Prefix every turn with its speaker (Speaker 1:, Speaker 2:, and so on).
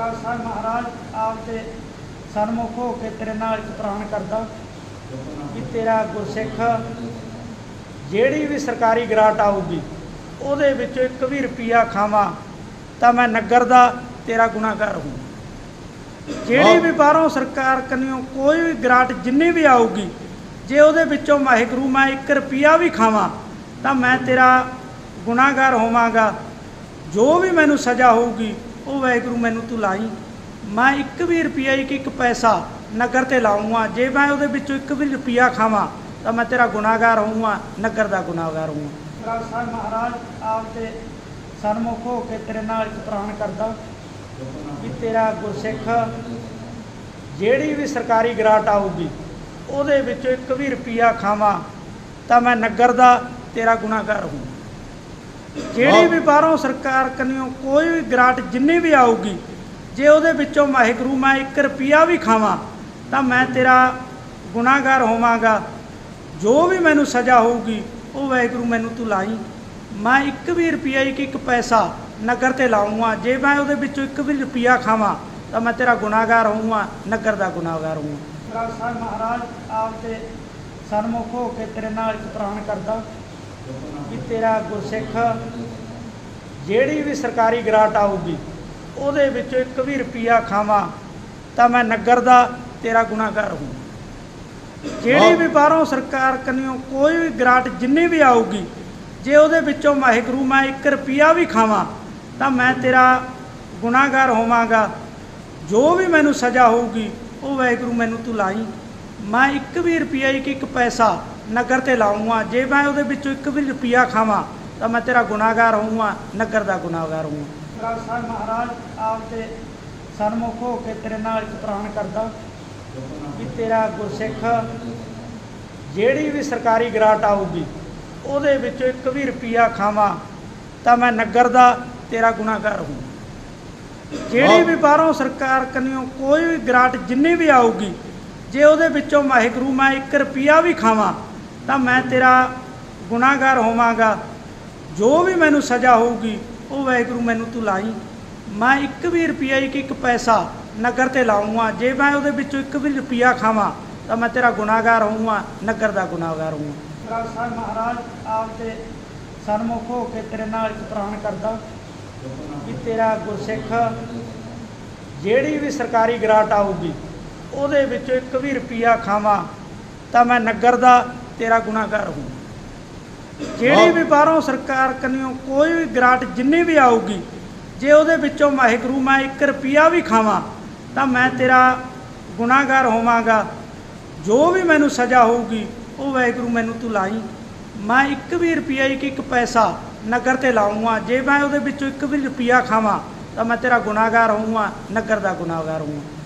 Speaker 1: ਪ੍ਰਕਾਸ਼ ਸਾਹਿਬ ਮਹਾਰਾਜ, ਆਪ ਦੇ ਸਨਮੁਖ ਹੋ ਕੇ ਤੇਰੇ ਨਾਲ ਇੱਕ ਪ੍ਰਾਣ ਕਰਦਾ ਕਿ ਤੇਰਾ ਗੁਰਸਿੱਖ ਜਿਹੜੀ ਵੀ ਸਰਕਾਰੀ ਗ੍ਰਾਂਟ ਆਊਗੀ, ਉਹਦੇ ਵਿੱਚੋਂ ਇੱਕ ਵੀ ਰੁਪਿਆ ਖਾਵਾਂ ਤਾਂ ਮੈਂ ਨਗਰ ਦਾ ਤੇਰਾ ਗੁਨਾਹਗਾਰ ਹੂੰ ਜਿਹੜੀ ਵੀ ਬਾਹਰੋਂ ਸਰਕਾਰ ਕੰਨਿਓ ਕੋਈ ਵੀ ਗ੍ਰਾਂਟ ਜਿੰਨੀ ਵੀ ਆਊਗੀ, ਜੇ ਉਹਦੇ ਵਿੱਚੋਂ ਵਾਹਿਗੁਰੂ ਮੈਂ 1 ਰੁਪਿਆ ਵੀ ਖਾਵਾਂ, ਤਾਂ ਮੈਂ ਤੇਰਾ ਗੁਨਾਹਗਾਰ ਹੋਵਾਂਗਾ। ਜੋ ਵੀ ਮੈਨੂੰ ਸਜ਼ਾ ਹੋਊਗੀ ਉਹ ਵਾਹਿਗੁਰੂ ਮੈਨੂੰ ਤੂੰ ਲਾਈ। ਮੈਂ ਇੱਕ ਵੀ ਰੁਪਿਆ ਇੱਕ ਇੱਕ ਪੈਸਾ ਨਗਰ ਤੇ ਲਾਉਂਗਾ। ਜੇ ਮੈਂ ਉਹਦੇ ਵਿੱਚੋਂ ਇੱਕ ਵੀ ਰੁਪਿਆ ਖਾਵਾਂ, ਤਾਂ ਮੈਂ ਤੇਰਾ ਗੁਨਾਹਗਾਰ ਹੋਊਂਗਾ, ਨਗਰ ਦਾ ਗੁਨਾਹਗਾਰ ਹੋਊਂਗਾ। ਰਾਜ ਸਾਹਿਬ ਮਹਾਰਾਜ, ਆਪ ਦੇ ਸਨਮੁਖ ਹੋ ਕੇ ਤੇਰੇ ਨਾਲ ਇੱਕ ਪ੍ਰਾਣ ਕਰਦਾ। ਵੀ ਤੇਰਾ ਗੁਰਸਿੱਖ ਜਿਹੜੀ ਵੀ ਸਰਕਾਰੀ ਗ੍ਰਾਂਟ ਆਊਗੀ, ਉਹਦੇ ਵਿੱਚੋਂ ਇੱਕ ਵੀ ਰੁਪਿਆ ਖਾਵਾਂ, ਤਾਂ ਮੈਂ ਨਗਰ ਦਾ ਤੇਰਾ ਗੁਨਾਹਗਾਰ ਹੂੰ ਜਿਹੜੀ ਵੀ ਬਾਹਰੋਂ ਸਰਕਾਰ ਕੰਨਿਓ ਕੋਈ ਵੀ ਗ੍ਰਾਂਟ ਜਿੰਨੀ ਵੀ ਆਊਗੀ ਜੇ ਉਹਦੇ ਵਿੱਚੋਂ ਵਾਹਿਗੁਰੂ ਮੈਂ 1 ਰੁਪਿਆ ਵੀ ਖਾਵਾਂ ਤਾਂ ਮੈਂ ਤੇਰਾ ਗੁਨਾਹਗਾਰ ਹੋਵਾਂਗਾ। ਜੋ ਵੀ ਮੈਨੂੰ ਸਜ਼ਾ ਹੋਊਗੀ ਉਹ ਵਾਹਿਗੁਰੂ ਮੈਨੂੰ ਤੂੰ ਲਾਈ। ਮੈਂ ਇੱਕ ਵੀ ਰੁਪਿਆ ਇੱਕ ਇੱਕ ਪੈਸਾ ਨਗਰ ਤੇ ਲਾਉਂਗਾ। ਜੇ ਮੈਂ ਉਹਦੇ ਵਿੱਚੋਂ ਇੱਕ ਵੀ ਰੁਪਿਆ ਖਾਵਾਂ ਤਾਂ ਮੈਂ ਤੇਰਾ ਗੁਨਾਹਗਾਰ ਹੋਊਂਗਾ ਨਗਰ ਦਾ ਗੁਨਾਹਗਾਰ ਹੋਊਂਗਾ। ਰਾਜ ਸਾਹਿਬ ਮਹਾਰਾਜ ਆਪ ਦੇ ਸਨਮੁਖ ਹੋ ਕੇ ਤੇਰੇ ਨਾਲ ਇੱਕ ਪ੍ਰਾਣ ਕਰਦਾ। ਕਿ ਤੇਰਾ ਗੁਰਸਿੱਖ ਜਿਹੜੀ ਵੀ ਸਰਕਾਰੀ ਗ੍ਰਾਂਟ ਆਊਗੀ ਉਹਦੇ ਵਿੱਚੋਂ ਇੱਕ ਵੀ ਰੁਪਿਆ ਖਾਵਾਂ ਤਾਂ ਮੈਂ ਨਗਰ ਦਾ ਤੇਰਾ ਗੁਨਾਹਗਾਰ ਹੂੰ ਜਿਹੜੀ ਵੀ ਬਾਹਰੋਂ ਸਰਕਾਰ ਕੰਨਿਓ ਕੋਈ ਵੀ ਗ੍ਰਾਂਟ ਜਿੰਨੀ ਵੀ ਆਊਗੀ ਜੇ ਉਹਦੇ ਵਿੱਚੋਂ ਵਾਹਿਗੁਰੂ ਮੈਂ 1 ਰੁਪਿਆ ਵੀ ਖਾਵਾਂ ਤਾਂ ਮੈਂ ਤੇਰਾ ਗੁਨਾਹਗਾਰ ਹੋਵਾਂਗਾ। ਜੋ ਵੀ ਮੈਨੂੰ ਸਜ਼ਾ ਹੋਊਗੀ ਉਹ ਵਾਹਿਗੁਰੂ ਮੈਨੂੰ ਤੂੰ ਲਾਈ। ਮੈਂ ਇੱਕ ਵੀ ਰੁਪਿਆ ਇੱਕ ਇੱਕ ਪੈਸਾ ਨਗਰ ਤੇ ਲਾਉਂਗਾ। ਜੇ ਮੈਂ ਉਹਦੇ ਵਿੱਚੋਂ ਇੱਕ ਵੀ ਰੁਪਿਆ ਖਾਵਾਂ ਤਾਂ ਮੈਂ ਤੇਰਾ ਗੁਨਾਹਗਾਰ ਹੋਊਂਗਾ ਨਗਰ ਦਾ ਗੁਨਾਹਗਾਰ ਹੋਊਂਗਾ। ਰਾਜ ਸਾਹਿਬ ਮਹਾਰਾਜ ਆਪ ਦੇ ਸਨਮੁਖ ਹੋ ਕੇ ਤੇਰੇ ਨਾਲ ਇੱਕ ਪ੍ਰਾਣ ਕਰਦਾ। ਕਿ ਤੇਰਾ ਗੁਰਸਿੱਖ ਜਿਹੜੀ ਵੀ ਸਰਕਾਰੀ ਗ੍ਰਾਂਟ ਆਊਗੀ ਉਹਦੇ ਵਿੱਚੋਂ ਇੱਕ ਵੀ ਰੁਪਿਆ ਖਾਵਾਂ ਤਾਂ ਮੈਂ ਨਗਰ ਦਾ ਤੇਰਾ ਗੁਨਾਹਗਾਰ ਹੂੰ ਜਿਹੜੀ ਵੀ ਬਾਹਰੋਂ ਸਰਕਾਰ ਕੰਨਿਓ ਕੋਈ ਵੀ ਗ੍ਰਾਂਟ ਜਿੰਨੀ ਵੀ ਆਊਗੀ ਜੇ ਉਹਦੇ ਵਿੱਚੋਂ ਵਾਹਿਗੁਰੂ ਮੈਂ 1 ਰੁਪਿਆ ਵੀ ਖਾਵਾਂ ਤਾਂ ਮੈਂ ਤੇਰਾ ਗੁਨਾਹਗਾਰ ਹੋਵਾਂਗਾ। ਜੋ ਵੀ ਮੈਨੂੰ ਸਜ਼ਾ ਹੋਊਗੀ, ਉਹ ਵਾਹਿਗੁਰੂ ਮੈਨੂੰ ਤੂੰ ਲਾਈ। ਮੈਂ ਇੱਕ ਵੀ ਰੁਪਿਆ ਇੱਕ ਇੱਕ ਪੈਸਾ ਨਗਰ ਤੇ ਲਾਉਂਗਾ। ਜੇ ਮੈਂ ਉਹਦੇ ਵਿੱਚੋਂ ਇੱਕ ਵੀ ਰੁਪਿਆ ਖਾਵਾਂ, ਤਾਂ ਮੈਂ ਤੇਰਾ ਗੁਨਾਹਗਾਰ ਹੋਊਂਗਾ, ਨਗਰ ਦਾ ਗੁਨਾਹਗਾਰ ਹੋਊਂਗਾ। ਰਾਜ ਸਾਹਿਬ ਮਹਾਰਾਜ, ਆਪ ਦੇ ਸਨਮੁਖ ਹੋ ਕੇ ਤੇਰੇ ਨਾਲ ਇੱਕ ਪ੍ਰਾਣ ਕਰਦਾ ਕਿ ਤੇਰਾ ਗੁਰਸਿੱਖ ਜਿਹੜੀ ਵੀ ਸਰਕਾਰੀ ਗ੍ਰਾਂਟ ਆਊਗੀ, ਉਹਦੇ ਵਿੱਚੋਂ ਇੱਕ ਵੀ ਰੁਪਿਆ ਖਾਵਾਂ ਤਾਂ ਮੈਂ ਨਗਰ ਦਾ ਤੇਰਾ ਗੁਨਾਹਗਾਰ ਹੂੰ। ਜਿਹੜੀ ਵੀ ਬਾਹਰੋਂ ਸਰਕਾਰ ਕੰਨਿਓ ਕੋਈ ਵੀ ਗ੍ਰਾਂਟ ਜਿੰਨੀ ਵੀ ਆਊਗੀ ਜੇ ਉਹਦੇ ਵਿੱਚੋਂ ਵਾਹਿਗੁਰੂ ਮੈਂ 1 ਰੁਪਿਆ ਵੀ ਖਾਵਾਂ ਤਾਂ ਮੈਂ ਤੇਰਾ ਗੁਨਾਹਗਾਰ ਹੋਵਾਂਗਾ। ਜੋ ਵੀ ਮੈਨੂੰ ਸਜ਼ਾ ਹੋਊਗੀ ਉਹ ਵਾਹਿਗੁਰੂ ਮੈਨੂੰ ਤੂੰ ਲਾਈ। ਮੈਂ ਇੱਕ ਵੀ ਰੁਪਿਆ ਇੱਕ ਇੱਕ ਪੈਸਾ ਨਗਰ ਤੇ ਲਾਉਂਗਾ। ਜੇ ਮੈਂ ਉਹਦੇ ਵਿੱਚੋਂ ਇੱਕ ਵੀ ਰੁਪਿਆ ਖਾਵਾਂ ਤਾਂ ਮੈਂ ਤੇਰਾ ਗੁਨਾਹਗਾਰ ਹੋਊਂਗਾ ਨਗਰ ਦਾ ਗੁਨਾਹਗਾਰ ਹੋਊਂਗਾ